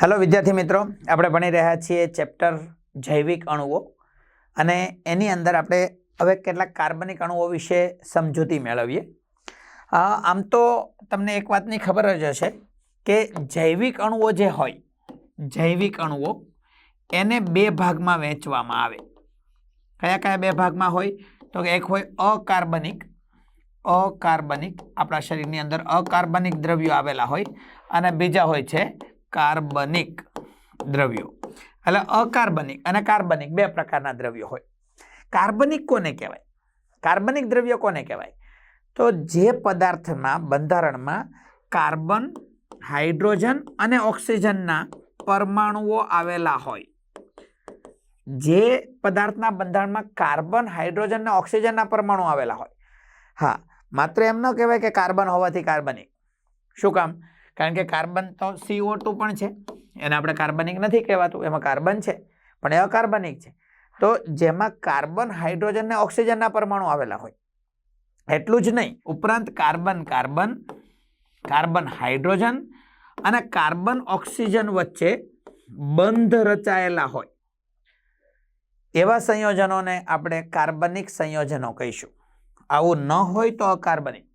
Hello વિદ્યાર્થી મિત્રો. આપણે ભણી રહ્યા છીએ ચેપ્ટર જૈવિક અણુઓ. અને એની અંદર આપણે હવે કેટલાક કાર્બનિક અણુઓ વિશે સમજૂતી મેળવીએ. આમ તો તમને એક વાતની ખબર જ હશે કે જૈવિક અણુઓ જે હોય, જૈવિક અણુઓ, એને બે ભાગમાં વહેંચવામાં આવે. કયા કયા બે ભાગમાં હોય? તો એક હોય અકાર્બનિક અકાર્બનિક આપણા શરીરની અંદર અકાર્બનિક દ્રવ્યો આવેલા હોય અને બીજા હોય છે કાર્બનિક દ્રવ્યો. એટલે અકાર્બનિક અને કાર્બનિક બે પ્રકારના દ્રવ્યો હોય. કાર્બનિક કોને કહેવાય? કાર્બનિક દ્રવ્ય કોને કહેવાય? તો જે પદાર્થમાં, બંધારણમાં કાર્બન, હાઇડ્રોજન અને ઓક્સિજનના પરમાણુઓ આવેલા હોય. જે પદાર્થના બંધારણમાં કાર્બન, હાઇડ્રોજન અને ઓક્સિજનના પરમાણુ આવેલા હોય. હા, માત્ર એમ ન કહેવાય કે કાર્બન હોવાથી કાર્બનિક. શું કામ? કારણ કે કાર્બન તો સીઓ ટુ પણ છે. એને આપણે કાર્બનિક નથી કહેવાતું, એમાં કાર્બન છે, પણ એ અકાર્બનિક છે. તો જેમાં કાર્બન, હાઇડ્રોજન ને ઓક્સિજનના પરમાણુ આવેલા હોય. એટલું જ નહીં, ઉપરાંત કાર્બન કાર્બન કાર્બન, હાઇડ્રોજન અને કાર્બન, ઓક્સિજન વચ્ચે બંધ રચાયેલા હોય. એવા સંયોજનોને આપણે કાર્બનિક સંયોજનો કહીશું. આવું ન હોય તો અકાર્બનિક.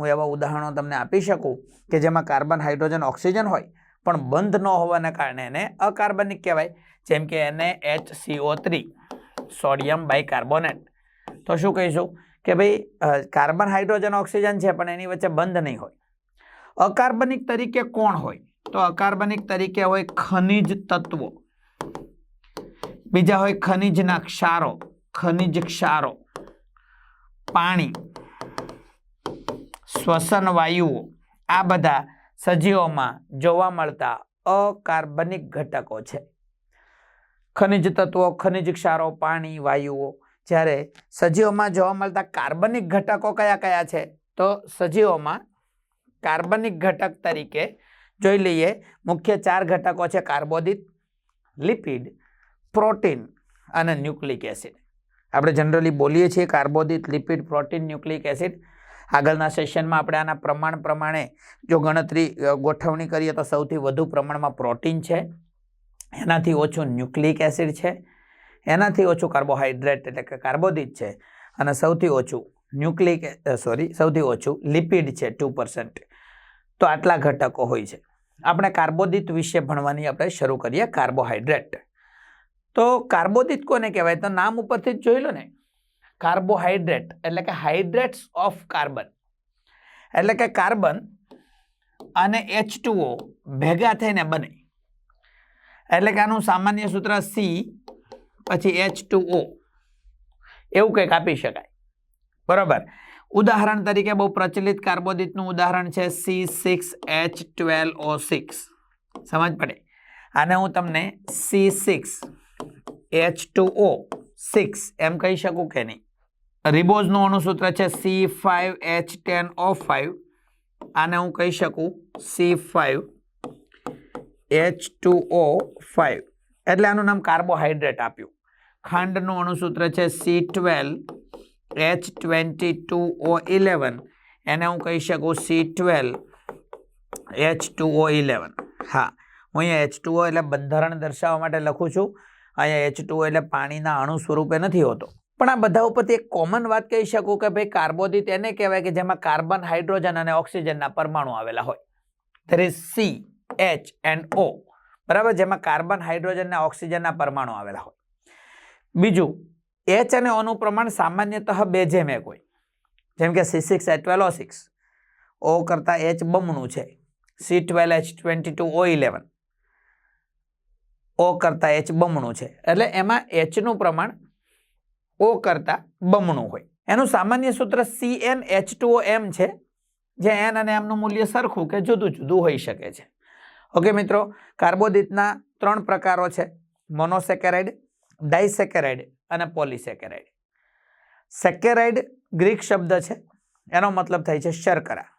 હું એવા ઉદાહરણો તમને આપી શકું કે જેમાં કાર્બન, હાઇડ્રોજન, ઓક્સિજન હોય, પણ બંધ ન હોવાના કારણે એને અકાર્બનિક કહેવાય. જેમ કે એને H CO three sodium bicarbonate. તો શું કહીશું? કે ભાઈ કાર્બન, હાઇડ્રોજન, ઓક્સિજન છે, પણ એની વચ્ચે બંધ નહીં હોય. અકાર્બનિક તરીકે કોણ હોય? તો અકાર્બનિક તરીકે હોય ખનિજ તત્વો. બીજા હોય ખનિજના ક્ષારો, ખનિજ ક્ષારો. પાણી. શ્વસન વાયુઓ આ બધા સજીવોમાં જોવા મળતા અકાર્બનિક ઘટકો છે. ખનિજ તત્વો, ખનિજ ક્ષારો, પાણી, વાયુઓ, જ્યારે સજીવોમાં જોવા મળતા કાર્બનિક ઘટકો કયા કયા છે, તો સજીવોમાં કાર્બનિક ઘટક તરીકે જોઈ લઈએ, મુખ્ય ચાર ઘટકો છે કાર્બોદિત, લિપિડ, પ્રોટીન અને ન્યુક્લિક એસિડ. આપણે જનરલી બોલીએ છીએ કાર્બોદિત, લિપિડ, પ્રોટીન, ન્યુક્લિક એસિડ. આગળના સેશનમાં આપણે આના પ્રમાણ પ્રમાણે જો ગણતરી ગોઠવણી કરીએ તો સૌથી વધુ પ્રમાણમાં પ્રોટીન છે. એનાથી ઓછું ન્યુક્લિક એસિડ છે. એનાથી ઓછું કાર્બોહાઈડ્રેટ એટલે કે કાર્બોદિત છે. અને સૌથી ઓછું ન્યુક્લિક સોરી, સૌથી ઓછું લિપિડ છે, ટુ પર્સન્ટ. તો આટલા ઘટકો હોય છે. આપણે કાર્બોદિત વિશે ભણવાની આપણે શરૂ કરીએ કાર્બોહાઈડ્રેટ તો કાર્બોદિત કોને કહેવાય? તો નામ ઉપરથી જ જોઈ લો ને. કાર્બોહાઈડ્રેટ એટલે કે હાઇડ્રેટ્સ ઓફ કાર્બન. એટલે કે કાર્બન અને એચ ભેગા થઈને બને. એટલે કે આનું સામાન્ય સૂત્ર સી પછી એચ એવું કંઈક આપી શકાય. બરાબર? ઉદાહરણ તરીકે બહુ પ્રચલિત કાર્બોદિતનું ઉદાહરણ છે C six H twelve O six સમજ પડે? આને હું તમને C six H two O six એમ કહી શકું કે નહીં? રિબોઝનું અણુસૂત્ર છે C five H ten O five આને હું કહી શકું C five H two O five એટલે આનું નામ કાર્બોહાઈડ્રેટ આપ્યું. ખાંડનું અણુસૂત્ર છે C twelve H twenty two O eleven. એને હું કહી શકું C twelve H two O eleven. હા, હું અહીંયા એચ ટુ ઓ એટલે બંધારણ દર્શાવવા માટે લખું છું. અહીંયા એચ ટુ એટલે પાણીના અણુ સ્વરૂપે નથી હોતો. પણ આ બધા ઉપરથી એક કોમન વાત કહી શકું કે ભાઈ કાર્બોદિત એને કહેવાય કે જેમાં કાર્બન, હાઇડ્રોજન અને ઓક્સિજનના પરમાણુ આવેલા હોય. There is C H and O બરાબર? જેમાં કાર્બન, હાઇડ્રોજન અને ઓક્સિજનના પરમાણુ આવેલા હોય. બીજું એચ અને ઓનું પ્રમાણ સામાન્યતઃ બે જેમ એક હોય. જેમ કે C six H twelve six O કરતાં એચ બમણું છે. C twelve H twenty two O eleven O કરતાં એચ બમણું છે. એટલે એમાં એચનું પ્રમાણ ઓ કરતાં બમણું હોય. એનું સામાન્ય સૂત્ર C N H two M છે, જે એન અને એમનું મૂલ્ય સરખું કે જુદું જુદું હોઈ શકે છે. ઓકે મિત્રો, કાર્બોદિતના ત્રણ પ્રકારો છે. મોનોસેકેરાઇડ, ડાયસેકેરાઇડ અને પોલિસેકેરાઇડ. સેકેરાઇડ ગ્રીક શબ્દ છે. એનો મતલબ થાય છે શર્કરા.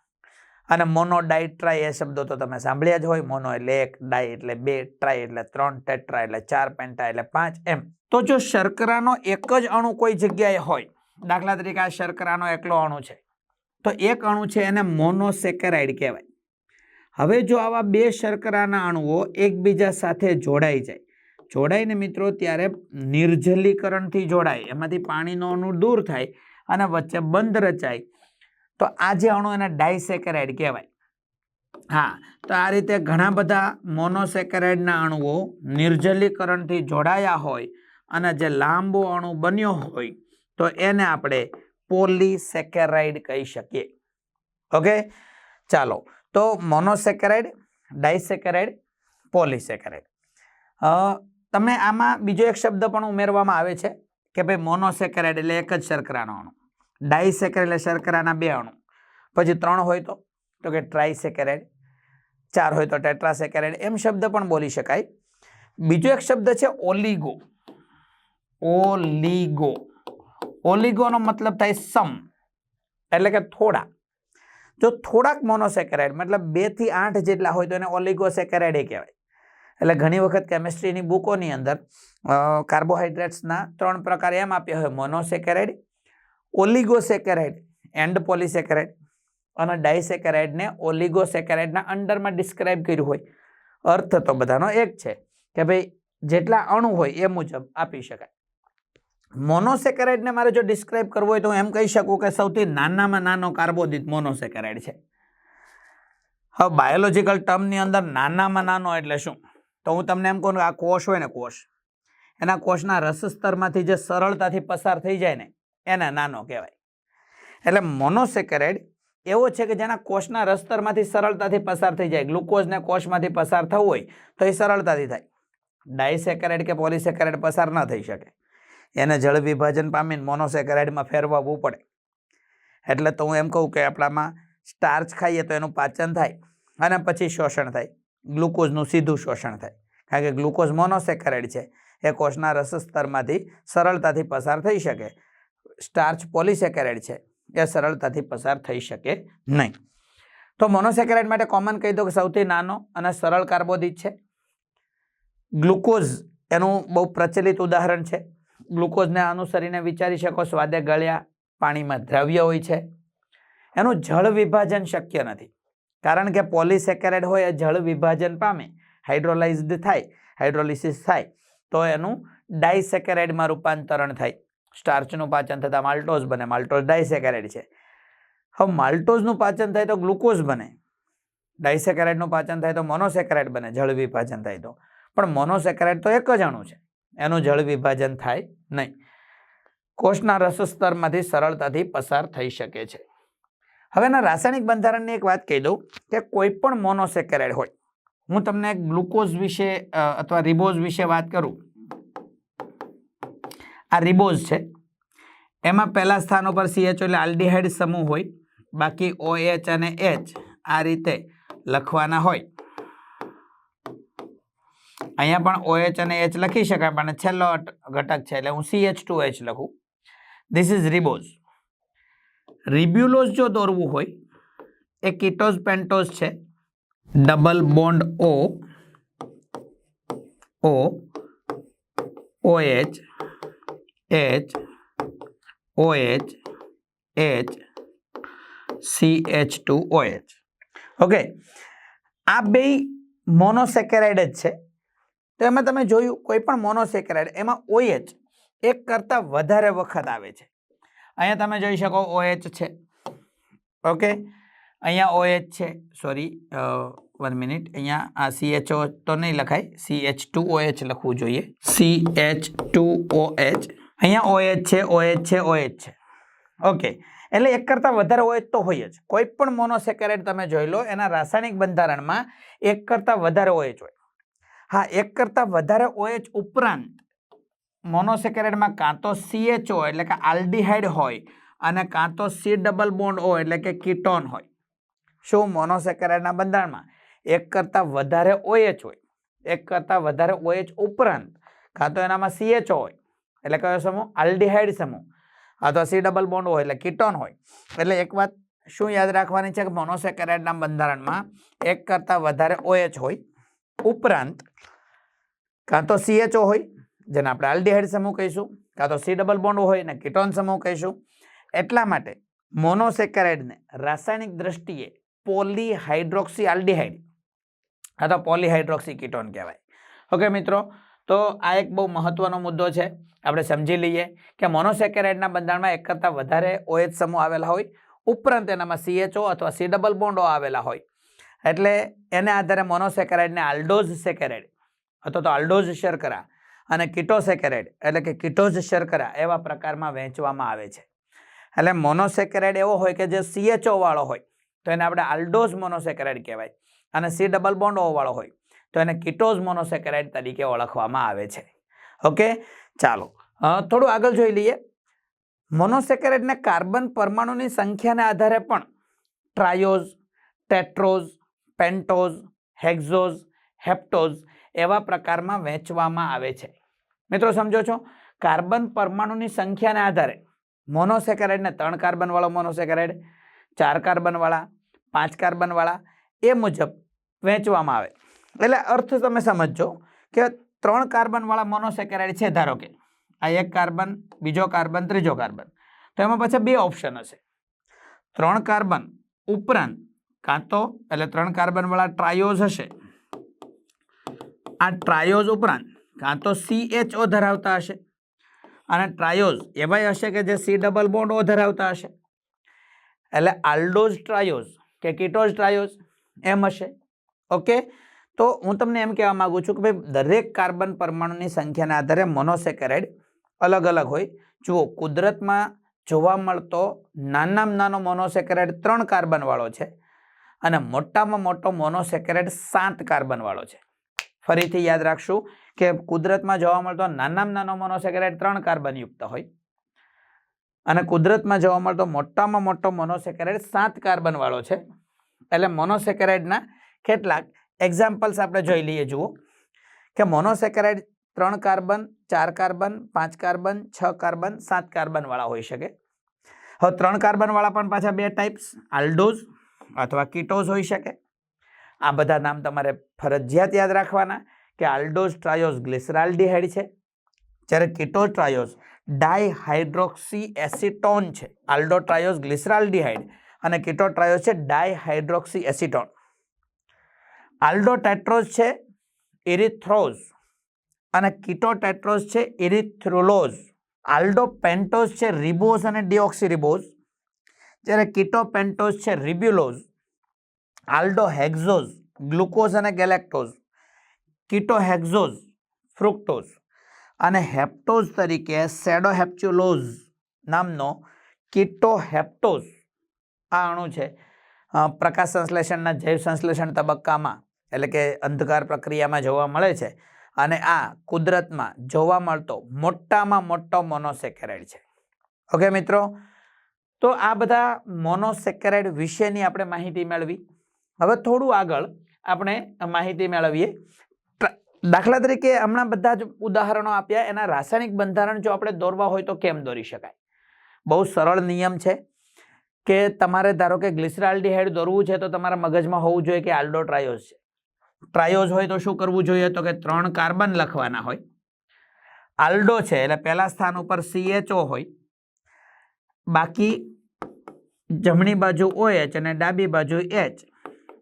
અને મોનો ડાઈ ટ્રાય એ શબ્દો તો તમે સાંભળ્યા જ હોય. મોનો એટલે એક ડાઈ એટલે બે ટ્રાય એટલે ત્રણ ટેટ્રા એટલે ચાર પેન્ટા એટલે પાંચ, એમ. તો જો શર્કરાનો એક જ અણુ કોઈ જગ્યાએ હોય, દાખલા તરીકે આ શર્કરાનો એકલો અણુ છે, તો એક અણુ છે એને મોનોસેકેરાઇડ કહેવાય. હવે જો આવા બે શર્કરાના અણુઓ એકબીજા સાથે જોડાઈ જાય, જોડાઈને મિત્રો ત્યારે નિર્જલીકરણથી જોડાય, એમાંથી પાણીનો અણુ દૂર થાય અને વચ્ચે બંધ રચાય તો આ જે અણુ એને ડાયસેકેરાઇડ કહેવાય. હા, તો આ રીતે ઘણા બધા મોનોસેકેરાઇડના અણુઓ નિર્જલીકરણથી જોડાયા હોય અને જે લાંબો અણુ બન્યો હોય, તો એને આપણે પોલીસેકેરાઇડ કહી શકીએ. ઓકે? ચાલો, તો મોનોસેકેરાઇડ ડાયસેકેરાઇડ પોલીસેકેરાઇડ તમને આમાં બીજો એક શબ્દ પણ ઉમેરવામાં આવે છે કે ભાઈ મોનોસેકેરાઇડ એટલે એક જ શર્કરાનો અણુ. ડાયસેકેરાઇડ એટલે શર્કરાના બે અણુ પછી ત્રણ હોય તો તો કે ટ્રાયસેકેરાઇડ ચાર હોય તો ટેટ્રાસેકેરાઇડ એમ શબ્દ પણ બોલી શકાય. બીજો એક શબ્દ છે ઓલિગો. ઓલિગો. ઓલિગોનો મતલબ થાય સમ, એટલે કે થોડા જો થોડાક મોનોસેકેરાઇડ, મતલબ બેથી આઠ જેટલા હોય તો એને ઓલિગોસેકેરાઇડ કહેવાય. એટલે ઘણી વખત કેમિસ્ટ્રીની બુકોની અંદર કાર્બોહાઈડ્રેટ્સના ત્રણ પ્રકાર એમ આપ્યા હોય, મોનોસેકેરાઇડ ઓલિગોસેકેરાઇડ, એન્ડ પોલિસેકેરાઇડ અને ડાયસેકેરાઇડને ઓલિગોસેકેરાઇડના અંડરમાં ડિસ્ક્રાઇબ કર્યું હોય. અર્થ તો બધાનો એક છે કે ભાઈ જેટલા અણુ હોય એ મુજબ આપી શકાય. મોનોસેકેરાઇડને મારે જો ડિસ્ક્રાઇબ કરવું હોય તો હું એમ કહી શકું કે સૌથી નાનામાં નાનો કાર્બોદિત મોનોસેકેરાઇડ છે. હવે બાયોલોજીકલ ટર્મની અંદર નાનામાં નાનો એટલે શું? તો હું તમને એમ કહું આ કોષ હોય ને કોષ. એના કોષના રસ સ્તરમાંથી જે સરળતાથી પસાર થઈ જાય ને એને નાનો કહેવાય. એટલે મોનોસેકેરાઇડ એવો છે કે જેના કોષના રસ્તરમાંથી સરળતાથી પસાર થઈ જાય. ગ્લુકોઝને કોષમાંથી પસાર થવું હોય તો એ સરળતાથી થાય. ડાયસેકેરાઇડ કે પોલિસેકેરાઇડ પસાર ન થઈ શકે. એને જળ વિભાજન પામીને મોનોસેકેરાઇડમાં ફેરવવું પડે. એટલે તો હું એમ કહું કે આપણામાં સ્ટાર્ચ ખાઈએ તો એનું પાચન થાય અને પછી શોષણ થાય. ગ્લુકોઝનું સીધું શોષણ થાય. કારણ કે ગ્લુકોઝ મોનોસેકેરાઇડ છે. એ કોષના રસ સ્તરમાંથી સરળતાથી પસાર થઈ શકે. સ્ટાર્ચ પોલિસેકેરાઇડ છે, એ સરળતાથી પસાર થઈ શકે નહીં. તો મોનોસેકેરાઇડ માટે કોમન કહી દો કે સૌથી નાનો અને સરળ કાર્બોદિત છે. ગ્લુકોઝ એનું બહુ પ્રચલિત ઉદાહરણ છે. ગ્લુકોઝને અનુસરીને વિચારી શકો, સ્વાદે ગળ્યા પાણીમાં દ્રવ્ય હોય છે. એનું જળ વિભાજન શક્ય નથી, કારણ કે પોલિસેકેરાઇડ હોય એ જળ વિભાજન પામે, હાઇડ્રોલાઇઝડ થાય, હાઇડ્રોલિસિસ થાય, તો એનું ડાયસેકેરાઇડમાં રૂપાંતરણ થાય. સ્ટાર્ચનું પાચન થતાં માલ્ટોઝ બને, માલ્ટોઝ ડાયસેકેરાઇડ છે. હવે માલ્ટોઝનું પાચન થાય તો ગ્લુકોઝ બને. ડાયસેકેરાઇડનું પાચન થાય તો મોનોસેકેરાઇડ બને, જળ વિભાજન થાય તો. પણ મોનોસેકેરાઇડ તો એક જ અણુ છે, એનું જળ વિભાજન થાય નહીં. કોષના રસ સ્તરમાંથી સરળતાથી પસાર થઈ શકે છે. હવે એના રાસાયણિક બંધારણની એક વાત કહી દઉં કે કોઈ પણ મોનોસેકેરાઇડ હોય, હું તમને ગ્લુકોઝ વિશે અથવા રિબોઝ વિશે વાત કરું આ રિબોઝ છે. એમાં પહેલા સ્થાન ઉપર સીએચ એટલે આલ્ડીહાઇડ સમૂહ હોય, બાકી OH અને એચ આ રીતે લખવાના હોય. અહીંયા પણ OH અને એચ લખી શકાય, પણ છેલ્લો ઘટક છે એટલે હું સીએચ ટુ એચ લખું. ધીસ ઇઝ રિબોઝ રિબ્યુલોઝ જો દોરવું હોય, એ કિટોઝ પેન્ટોઝ છે. Double bond O O OH H OH H CH2OH okay આ બે મોનોસેકેરાઇડ જ છે. તો એમાં તમે જોયું, કોઈ પણ મોનોસેકેરાઇડ એમાં ઓએચ એક કરતાં વધારે વખત આવે છે. અહીંયા તમે જોઈ શકો ઓએચ છે. ઓકે અહીંયા ઓએચ છે. સોરી વન મિનિટ અહીંયા આ સી એચ ઓ તો નહીં લખાય. સી એચ ટુ ઓએચ લખવું જોઈએ. CH2OH અહીંયા ઓએચ છે ઓએચ છે ઓએચ છે. ઓકે. એટલે એક કરતાં વધારે ઓએચ તો હોય જ. કોઈ પણ મોનોસેકેરાઇડ તમે જોઈ લો, એના રાસાયણિક બંધારણમાં એક કરતાં વધારે ઓએચ હોય. હા, એક કરતાં વધારે ઓએચ ઉપરાંત મોનોસેકેરાઇડમાં કાં તો સીએચઓ એટલે કે આલ્ડીહાઇડ હોય અને કાં તો સી ડબલ બોન્ડ ઓ એટલે કે કીટોન હોય. શું મોનોસેકેરાઇડના બંધારણમાં? એક કરતાં વધારે ઓએચ હોય. એક કરતાં વધારે ઓએચ ઉપરાંત, કાં તો એનામાં સીએચઓ હોય. એટલે કયો સમૂહ? આલ્ડિહાઇડ સમૂહ. અથવા સી ડબલ બોન્ડ હોય એટલે કીટોન હોય. એટલે એક વાત શું યાદ રાખવાની છે કે મોનોસેકેરાઇડના બંધારણમાં એક કરતાં વધારે ઓએચ હોય ઉપરાંત કાં તો સીએચઓ હોય, જેને આપણે આલ્ડિહાઇડ સમૂહ કહીશું, કાં તો સી ડબલ બોન્ડ હોય ને કીટોન સમૂહ કહીશું. એટલા માટે મોનોસેકેરાઇડને રાસાયણિક દ્રષ્ટિએ પોલીહાઇડ્રોક્સી આલ્ડિહાઇડ અથવા પોલીહાઇડ્રોક્સી કીટોન કહેવાય. ઓકે મિત્રો, તો આ એક બહુ મહત્વનો મુદ્દો છે. આપણે સમજી લઈએ કે મોનોસેકેરાઇડના બંધારણમાં એક કરતાં વધારે ઓએચ સમૂહ આવેલા હોય. ઉપરાંત એનામાં સીએચઓ અથવા સી ડબલ બોન્ડો આવેલા હોય. એટલે એને આધારે મોનોસેકેરાઇડને આલ્ડોઝ સેકેરાઇડ અથવા તો આલ્ડોઝ શર્કરા અને કિટોસેકેરાઇડ એટલે કે કિટોઝ શર્કરા એવા પ્રકારમાં વહેંચવામાં આવે છે. એટલે મોનોસેકેરાઇડ એવો હોય કે જે સીએચઓ વાળો હોય, તો એને આપણે આલ્ડોઝ મોનોસેકેરાઇડ કહેવાય અને સી ડબલ બોન્ડ વાળો હોય, તો એને કિટોઝ મોનોસેકેરાઇડ તરીકે ઓળખવામાં આવે છે. ઓકે ચાલો થોડું આગળ જોઈ લઈએ. મોનોસેકેરેટને કાર્બન પરમાણુની સંખ્યાના આધારે પણ ટ્રાયોઝ, ટેટ્રોઝ, પેન્ટોઝ, હેક્ઝોઝ, હેપ્ટોઝ એવા પ્રકારમાં વહેંચવામાં આવે છે. મિત્રો સમજો છો, કાર્બન પરમાણુની સંખ્યાના આધારે મોનોસેકેરેટને ત્રણ કાર્બનવાળો મોનોસેકેરેટ ચાર કાર્બનવાળા, પાંચ કાર્બનવાળા એ મુજબ વહેંચવામાં આવે. એટલે અર્થ તમે સમજજો કે ત્રણ કાર્બનવાળા મોનોસેકેરાઇડ છે, ધારો કે. આ એક કાર્બન, બીજો કાર્બન, ત્રીજો કાર્બન. તો એમાં પાછા બે ઓપ્શન હશે. ત્રણ કાર્બન ઉપરાંત કાં તો, એટલે ત્રણ કાર્બનવાળા ટ્રાયોઝ હશે. આ ટ્રાયોઝ ઉપરાંત કાં તો સીએચઓ ધરાવતા હશે. અને ટ્રાયોઝ એવાય હશે કે જે સી ડબલ બોન્ડ ઓ ધરાવતા હશે. એટલે આલ્ડોઝ ટ્રાયોઝ કે કીટોઝ ટ્રાયોઝ એમ હશે. ઓકે તો હું તમને એમ કહેવા માંગુ છું કે ભાઈ, દરેક કાર્બન પરમાણુની સંખ્યાના આધારે મોનોસેકેરાઇડ અલગ અલગ હોય. જુઓ, કુદરતમાં જોવા મળતો નાનામાં નાનો મોનોસેકેરાઇડ ત્રણ કાર્બનવાળો છે અને મોટામાં મોટો મોનોસેકેરાઇડ સાત કાર્બનવાળો છે. ફરીથી યાદ રાખશું કે કુદરતમાં જોવા મળતો નાનામાં નાનો મોનોસેકેરાઇડ ત્રણ કાર્બનયુક્ત હોય અને કુદરતમાં જોવા મળતો મોટામાં મોટો મોનોસેકેરાઇડ સાત કાર્બનવાળો છે. એટલે મોનોસેકેરાઇડના કેટલાક એક્ઝામ્પલ્સ આપણે જોઈ લઈએ, જુઓ. કે મોનોસેકેરાઇડ ત્રણ કાર્બન, ચાર કાર્બન, પાંચ કાર્બન, છ કાર્બન, સાત કાર્બનવાળા હોઈ શકે. હવે ત્રણ કાર્બનવાળા પણ પાછા બે ટાઈપ્સ આલ્ડોઝ અથવા કીટોઝ હોઈ શકે. આ બધા નામ તમારે ફરજિયાત યાદ રાખવાના કે આલ્ડોઝ ટ્રાયોઝ ગ્લિસરાલ્ડીહાઇડ છે. જ્યારે કીટોઝ ટ્રાયોઝ ડાયહાઇડ્રોક્સી એસિટોન છે. આલ્ડો ટ્રાયોઝ ગ્લિસરાલ્ડીહાઇડ અને કીટો ટ્રાયોઝ છે ડાયહાઇડ્રોક્સી એસિટોન આલ્ડો ટેટ્રોઝ છે એરિથ્રોઝ અને કિટો ટેટ્રોઝ છે એરિથ્રોલોઝ આલ્ડો પેન્ટોઝ છે, રિબોઝ અને ડિઓક્સિરિબોઝ. જ્યારે કીટો પેન્ટોઝ છે, રિબ્યુલોઝ. આલ્ડો હેક્ઝોઝ ગ્લુકોઝ અને ગેલેક્ટોઝ. Keto hexose fructose. અને હેપ્ટોઝ તરીકે સેડોહેપ્ચ્યુલોઝ નામનો કિટો હેપ્ટોઝ આ અણુ છે પ્રકાશ સંશ્લેષણના જૈવ સંશ્લેષણ તબક્કામાં. એટલે કે અંધકાર પ્રક્રિયામાં જોવા મળે છે. અને આ કુદરતમાં જોવા મળતો મોટામાં મોટો મોનોસેકેરાઇડ છે. ઓકે મિત્રો? તો આ બધા મોનોસેકેરાઇડ વિશેની આપણે માહિતી મેળવી. હવે થોડું આગળ આપણે માહિતી મેળવીએ. દાખલા તરીકે હમણાં બધા જ ઉદાહરણો આપ્યા. એના રાસાયણિક બંધારણ જો આપણે દોરવા હોય તો કેમ દોરી શકાય? બહુ સરળ નિયમ છે કે તમારે ધારો કે ગ્લિસરાલ્ડીહાઇડ દોરવું છે તો તમારા મગજમાં હોવું જોઈએ કે આલ્ડો ટ્રાયોઝ છે. ટ્રાયોઝ હોય તો શું કરવું જોઈએ? તો કે ત્રણ કાર્બન લખવાના હોય. આલ્ડો છે, એટલે પહેલા સ્થાન ઉપર સીએચઓ હોય. બાકી જમણી બાજુ ઓએચ અને ડાબી બાજુ એચ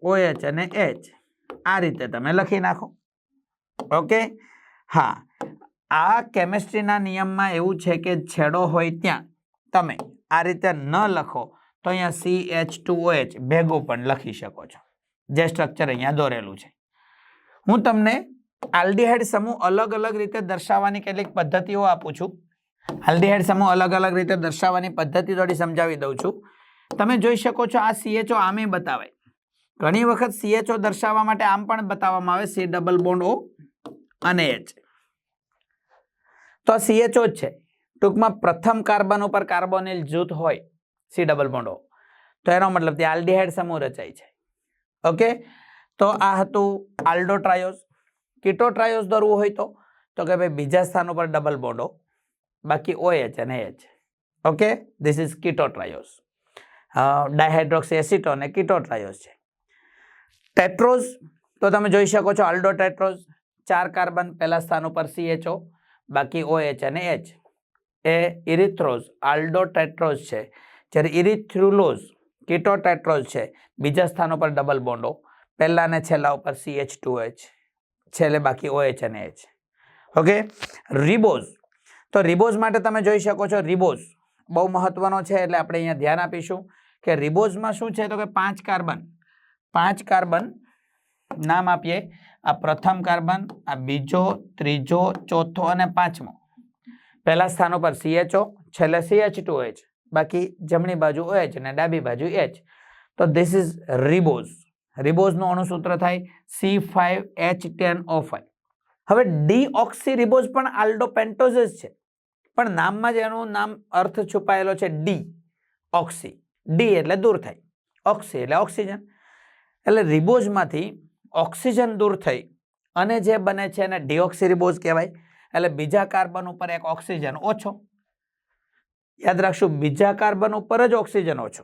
ઓએચ અને એચ આ રીતે તમે લખી નાખો. ઓકે? હા. આ કેમેસ્ટ્રીના નિયમમાં એવું છે કે છેડો હોય ત્યાં તમે આ રીતે ન લખો, તો અહીંયા સી એચ ટુ ઓએચ ભેગું પણ લખી શકો છો. જે સ્ટ્રક્ચર અહીંયા દોરેલું છે. હું તમને આલ્ડીહાઇડ સમૂહ અલગ અલગ રીતે દર્શાવવાની કેટલીક પદ્ધતિઓ આપું છું. આલ્ડીહાઇડ સમૂહ અલગ અલગ રીતે દર્શાવવાની પદ્ધતિ થોડી સમજાવી દઉં છું. તમે જોઈ શકો છો આ સીએચઓ આમે બતાવે ઘણી વખત સીએચઓ દર્શાવવા માટે આમ પણ બતાવવામાં આવે સી ડબલ બોન્ડ ઓ અને એચ તો આ સીએચઓ જ છે. ટૂંકમાં પ્રથમ કાર્બન ઉપર કાર્બોનિલ જૂથ હોય સી ડબલ બોન્ડ ઓ. તો એનો મતલબ ત્યાં આલ્ડીહાઇડ સમૂહ રચાય છે. ઓકે? તો આ હતું આલ્ડો ટ્રાયોઝ કીટો ટ્રાયોઝ દોરવું હોય તો? તો કે ભાઈ બીજા સ્થાન ઉપર ડબલ બોન્ડો બાકી ઓએચ અને H okay this is keto triose dihydroxy A keto triose છે. ટેટ્રોઝ, તો તમે જોઈ શકો છો આલ્ડો ટેટ્રોઝ, ચાર કાર્બન પહેલા સ્થાન ઉપર CHO બાકી ઓએચ અને એચ એ ઇરિથ્રોઝ, આલ્ડો ટેટ્રોઝ છે. જ્યારે ઇરિથ્રુલોઝ, કીટો ટેટ્રોઝ છે, બીજા સ્થાન ઉપર ડબલ બોન્ડો પહેલા ને છેલ્લા ઉપર સી એચ ટુ એચ છેલ્લે બાકી ઓ એચ અને એચ ઓકે રિબોઝ તો રિબોઝ માટે તમે જોઈ શકો છો રિબોઝ બહુ મહત્વનો છે એટલે આપણે અહીંયા ધ્યાન આપીશું કે રિબોઝમાં શું છે? તો કે પાંચ કાર્બન. પાંચ કાર્બન, નામ આપીએ. આ પ્રથમ કાર્બન, આ બીજો, ત્રીજો, ચોથો અને પાંચમો. પહેલા સ્થાન ઉપર ઓ છેલ્લે સીએચ ટુ એચ બાકી જમણી બાજુ ઓએચ અને ડાબી બાજુ એચ તો ધીસ ઇઝ રિબોઝ રિબોઝનું અણુસૂત્ર થાય C5H10O5 હવે ડીઓક્સી રિબોઝ પણ આલ્ડોપેન્ટોઝ છે. પણ નામમાં જ એનું નામ અર્થ છુપાયેલો છે ડી ઓક્સી ડી એટલે દૂર થાય. ઓક્સી એટલે ઓક્સિજન એટલે રિબોઝમાંથી ઓક્સિજન દૂર થઈ. અને જે બને છે એને ડિઓક્સિરિબોઝ કહેવાય. એટલે બીજા કાર્બન ઉપર એક ઓક્સિજન ઓછો. યાદ રાખશું, બીજા કાર્બન ઉપર જ ઓક્સિજન ઓછો.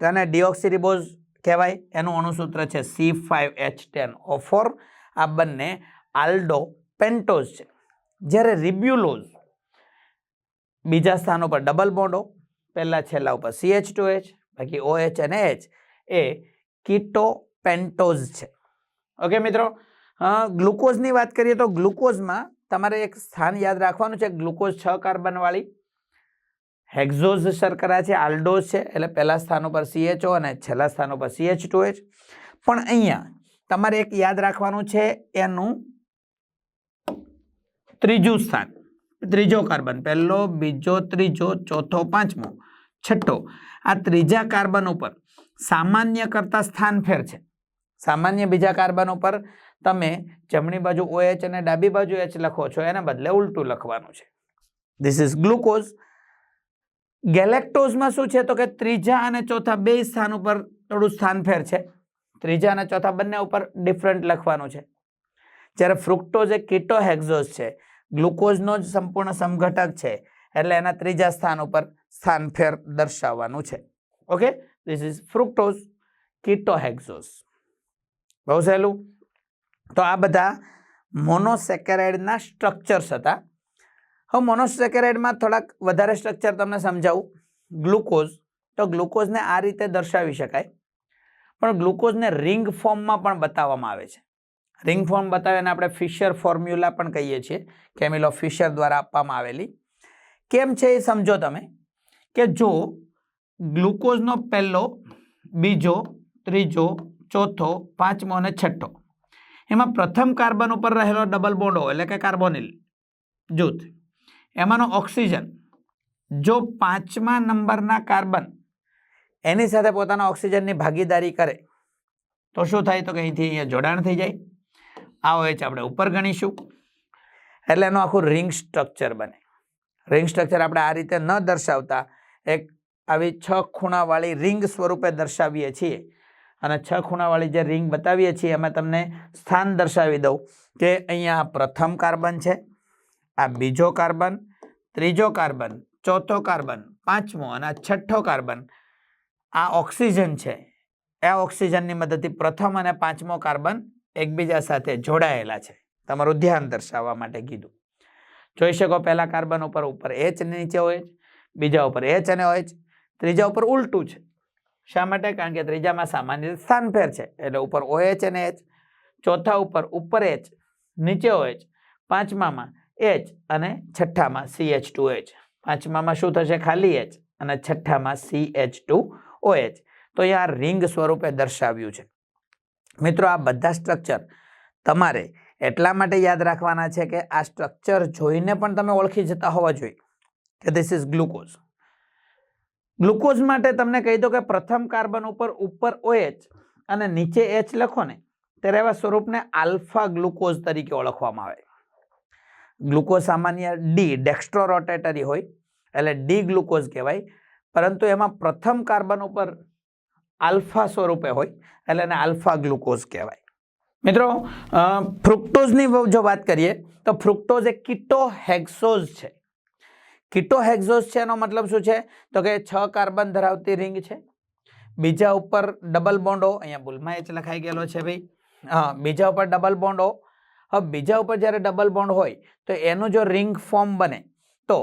તેને ડીઓક્સી ડિઓક્સિરિબોઝ કહેવાય? એનું અણુસૂત્ર છે C five H ten O four આ બંને આલ્ડો પેન્ટોઝ છે. જ્યારે રિબ્યુલોઝ બીજા સ્થાન ઉપર ડબલ બોન્ડો પહેલાં છેલ્લા ઉપર સી એચ ટુ એચ બાકી ઓ એચ અને એચ એ કીટો પેન્ટોઝ છે. ઓકે મિત્રો ગ્લુકોઝની વાત કરીએ તો ગ્લુકોઝમાં તમારે એક સ્થાન યાદ રાખવાનું છે, ગ્લુકોઝ છ કાર્બનવાળી હેક્ઝોઝ શર્કરા છે, આલ્ડોઝ છે, એટલે પહેલા સ્થાન ઉપર CHO અને છેલ્લા સ્થાન ઉપર CH2H પણ અહીંયા તમારે એક યાદ રાખવાનું છે, એનું ત્રીજું સ્થાન, ત્રીજો કાર્બન, પહેલો, બીજો, ત્રીજો, ચોથો, પાંચમો, છઠ્ઠો. આ ત્રીજા કાર્બન ઉપર સામાન્ય કરતાં સ્થાન ફેર છે. સામાન્ય બીજા કાર્બન ઉપર તમે જમણી બાજુ ઓએચ અને ડાબી બાજુ એચ લખો છો, એના બદલે ઉલટું લખવાનું છે. ધીસ ઇઝ ગ્લુકોઝ ગેલેક્ટોઝમાં શું છે? તો કે ત્રીજા અને ચોથા બે સ્થાન ઉપર થોડું સ્થાન ફેર છે. ત્રીજા અને ચોથા બંને ઉપર ડિફરન્ટ લખવાનું છે. જ્યારે ફ્રુક્ટોઝ એ કીટોહેક્ઝોઝ છે ગ્લુકોઝનો જ સંપૂર્ણ સમઘટક છે, એટલે એના ત્રીજા સ્થાન ઉપર સ્થાન ફેર દર્શાવવાનું છે. Okay this is fructose keto hexose બહુ સહેલું? તો આ બધા મોનોસેકેરાઇડના સ્ટ્રક્ચર્સ હતા. હવે મોનોસેકેરાઇડમાં થોડાક વધારે સ્ટ્રક્ચર તમને સમજાવું. ગ્લુકોઝ તો ગ્લુકોઝને આ રીતે દર્શાવી શકાય. પણ ગ્લુકોઝને રિંગ ફોર્મમાં પણ બતાવવામાં આવે છે. રિંગ ફોર્મ બતાવીને આપણે ફિશર ફોર્મ્યુલા પણ કહીએ છીએ કેમિલો ફિશર દ્વારા આપવામાં આવેલી. કેમ છે એ સમજો તમે? કે જો ગ્લુકોઝનો પહેલો, બીજો, ત્રીજો, ચોથો, પાંચમો અને છઠ્ઠો, એમાં પ્રથમ કાર્બન ઉપર રહેલો ડબલ બોન્ડો એટલે કે કાર્બોનિલ જૂથ. એમાંનો ઓક્સિજન. જો પાંચમા નંબરના કાર્બન એની સાથે પોતાના ઓક્સિજનની ભાગીદારી કરે, તો શું થાય? તો કે અહીંથી અહીંયા જોડાણ થઈ જાય. આ ઓએચ આપણે ઉપર ગણીશું. એટલે એનું આખું રિંગ સ્ટ્રક્ચર બને. રિંગ સ્ટ્રક્ચર આપણે આ રીતે ન દર્શાવતા, એક આવી છ ખૂણાવાળી રિંગ સ્વરૂપે દર્શાવીએ છીએ. અને છ ખૂણાવાળી જે રિંગ બતાવીએ છીએ અમે તમને સ્થાન દર્શાવી દઉં કે અહીંયા પ્રથમ કાર્બન છે આ બીજો કાર્બન, ત્રીજો કાર્બન, ચોથો કાર્બન, પાંચમો અને આ છઠ્ઠો કાર્બન, આ ઓક્સિજન છે. એ ઓક્સિજનની મદદથી પ્રથમ અને પાંચમો કાર્બન એકબીજા સાથે જોડાયેલા છે. તમારું ધ્યાન દર્શાવવા માટે કીધું. જોઈ શકો પહેલા કાર્બન ઉપર ઉપર એચ નીચે હોય બીજા ઉપર એચ અને ઓએચ ત્રીજા ઉપર ઉલટું છે. શા માટે? કારણ કે ત્રીજામાં સામાન્ય સ્થાનફેર સ્થાન ફેર છે. એટલે ઉપર ઓએચ અને એચ ચોથા ઉપર ઉપર એચ નીચે ઓએચ પાંચમામાં H અને છઠ્ઠામાં સી એચ ટુ એચ પાંચમામાં શું થશે? ખાલી એચ અને છઠ્ઠામાં C H two O H તો અહીંયા રિંગ સ્વરૂપે દર્શાવ્યું છે. મિત્રો, આ બધા સ્ટ્રક્ચર તમારે એટલા માટે યાદ રાખવાના છે કે આ સ્ટ્રક્ચર જોઈને પણ તમે ઓળખી જતા હોવા જોઈએ કે ધીસ ઇઝ ગ્લુકોઝ ગ્લુકોઝ માટે તમને કહી દો કે પ્રથમ કાર્બન ઉપર ઉપર ઓએચ અને નીચે એચ લખો ને, ત્યારે એવા સ્વરૂપને આલ્ફા ગ્લુકોઝ તરીકે ઓળખવામાં આવે. ગ્લુકોઝ સામાન્ય ડી ડેક્સ્ટ્રો રોટેટરી હોય, એટલે ડી ગ્લુકોઝ કહેવાય. પરંતુ એમાં પ્રથમ કાર્બન ઉપર આલ્ફા સ્વરૂપે હોય, એટલે એને આલ્ફા ગ્લુકોઝ કહેવાય. મિત્રો ફ્રુક્ટોઝની જો વાત કરીએ, તો ફ્રુક્ટોઝ એ કિટો હેક્સોઝ છે. કિટો હેક્ઝોઝ છે એનો મતલબ શું છે? તો કે છ કાર્બન ધરાવતી રિંગ છે. બીજા ઉપર ડબલ બોન્ડો, અહીંયા ભૂલમાં એચ લખાઈ ગયેલો છે ભાઈ. હા, બીજા ઉપર ડબલ બોન્ડો હવે બીજા ઉપર જ્યારે ડબલ બોન્ડ હોય, તો એનું જો રિંગ ફોર્મ બને, તો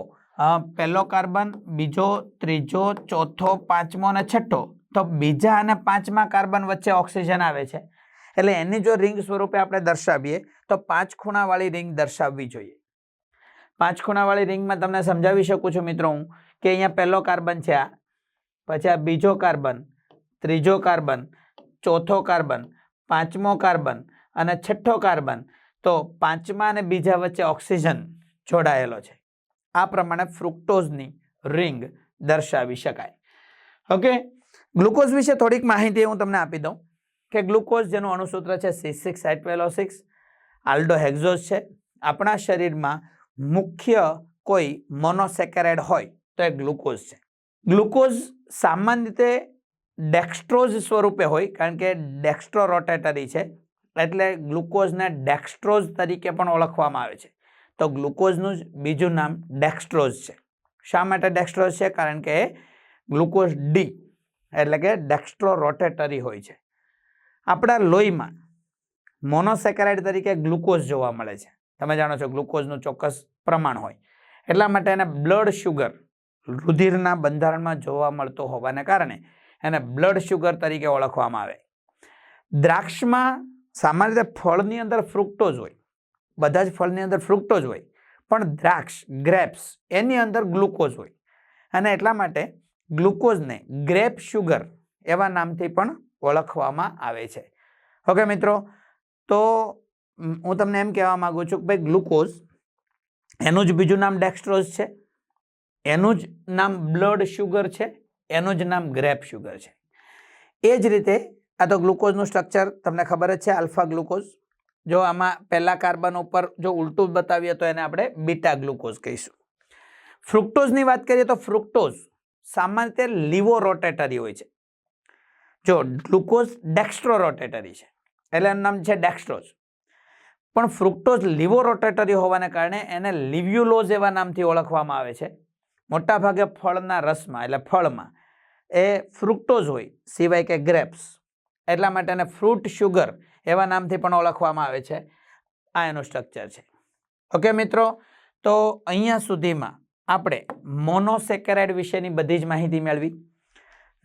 પહેલો કાર્બન, બીજો, ત્રીજો, ચોથો, પાંચમો અને છઠ્ઠો, તો બીજા અને પાંચમા કાર્બન વચ્ચે ઓક્સિજન આવે છે. એટલે એની જો રિંગ સ્વરૂપે આપણે દર્શાવીએ, તો પાંચ ખૂણાવાળી રિંગ દર્શાવવી જોઈએ. પાંચ ખૂણાવાળી રિંગમાં તમને સમજાવી શકું છું મિત્રો હું, કે અહીંયા પહેલો કાર્બન છે આ, પછી આ બીજો કાર્બન, ત્રીજો કાર્બન, ચોથો કાર્બન, પાંચમો કાર્બન અને છઠ્ઠો કાર્બન. તો પાંચમા અને બીજા વચ્ચે ઓક્સિજન જોડાયેલો છે. આ પ્રમાણે ફ્રુક્ટોઝની રિંગ દર્શાવી શકાય. ઓકે? ગ્લુકોઝ વિશે થોડીક માહિતી હું તમને આપી દઉં કે ગ્લુકોઝ જેનું અણુસૂત્ર છે સી સિક્સ સિક્સ આલ્ડોહેક્ઝોઝ છે. આપણા શરીરમાં મુખ્ય કોઈ મોનોસેકેરાઇડ હોય તો એ ગ્લુકોઝ છે. ગ્લુકોઝ સામાન્ય રીતે ડેક્સ્ટ્રોઝ સ્વરૂપે હોય કારણ કે ડેક્સ્ટ્રો રોટેટરી છે. એટલે ગ્લુકોઝને ડેક્સ્ટ્રોઝ તરીકે પણ ઓળખવામાં આવે છે. તો ગ્લુકોઝનું જ બીજું નામ ડેક્સ્ટ્રોઝ છે. શા માટે ડેક્સ્ટ્રોઝ છે? કારણ કે એ ગ્લુકોઝ ડી, એટલે કે ડેક્સ્ટ્રો રોટેટરી હોય છે. આપણા લોહીમાં મોનોસેકેરાઇડ તરીકે ગ્લુકોઝ જોવા મળે છે. તમે જાણો છો ગ્લુકોઝનું ચોક્કસ પ્રમાણ હોય. એટલા માટે એને બ્લડ શુગર રુધિરના બંધારણમાં જોવા મળતો હોવાને કારણે એને બ્લડ શુગર તરીકે ઓળખવામાં આવે. દ્રાક્ષમાં સામાન્ય રીતે ફળની અંદર ફ્રુક્ટોઝ હોય. બધા જ ફળની અંદર ફ્રુક્ટોઝ હોય. પણ દ્રાક્ષ ગ્રેપ્સ એની અંદર ગ્લુકોઝ હોય. અને એટલા માટે ગ્લુકોઝને ગ્રેપ શુગર એવા નામથી પણ ઓળખવામાં આવે છે. ઓકે મિત્રો, તો હું તમને એમ કહેવા માગું છું કે ભાઈ ગ્લુકોઝ એનું જ બીજું નામ ડેક્સ્ટ્રોઝ છે, એનું જ નામ બ્લડ શુગર છે, એનું જ નામ ગ્રેપ શુગર છે. એ જ રીતે આ તો ગ્લુકોઝનું સ્ટ્રક્ચર તમને ખબર જ છે, આલ્ફા ગ્લુકોઝ. જો આમાં પહેલા કાર્બન ઉપર જો ઉલટું બતાવીએ તો એને આપણે બીટા ગ્લુકોઝ કહીશું. ફ્રુક્ટોઝની વાત કરીએ તો ફ્રુક્ટોઝ સામાન્ય રીતે લીવો રોટેટરી હોય છે. જો ગ્લુકોઝ ડેક્સ્ટ્રો રોટેટરી છે, એટલે એનું નામ છે ડેક્સ્ટ્રોઝ. પણ ફ્રુક્ટોઝ લીવો રોટેટરી હોવાને કારણે એને લિવ્યુલોઝ એવા નામથી ઓળખવામાં આવે છે. મોટાભાગે ફળના રસમાં, એટલે ફળમાં, એ ફ્રુક્ટોઝ હોય, સિવાય કે ગ્રેપ્સ. એટલા માટે એને ફ્રૂટ શુગર એવા નામથી પણ ઓળખવામાં આવે છે. આ એનું સ્ટ્રક્ચર છે. ઓકે મિત્રો, તો અહીંયા સુધીમાં આપણે મોનોસેકેરાઇડ વિશેની બધી જ માહિતી મેળવી.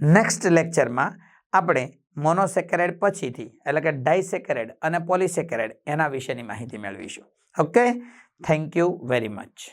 નેક્સ્ટ લેક્ચરમાં આપણે મોનોસેકેરાઇડ પછીથી, એટલે કે ડાયસેકેરાઇડ અને પોલિસેકેરાઇડ એના વિશેની માહિતી મેળવીશું. Okay thank you very much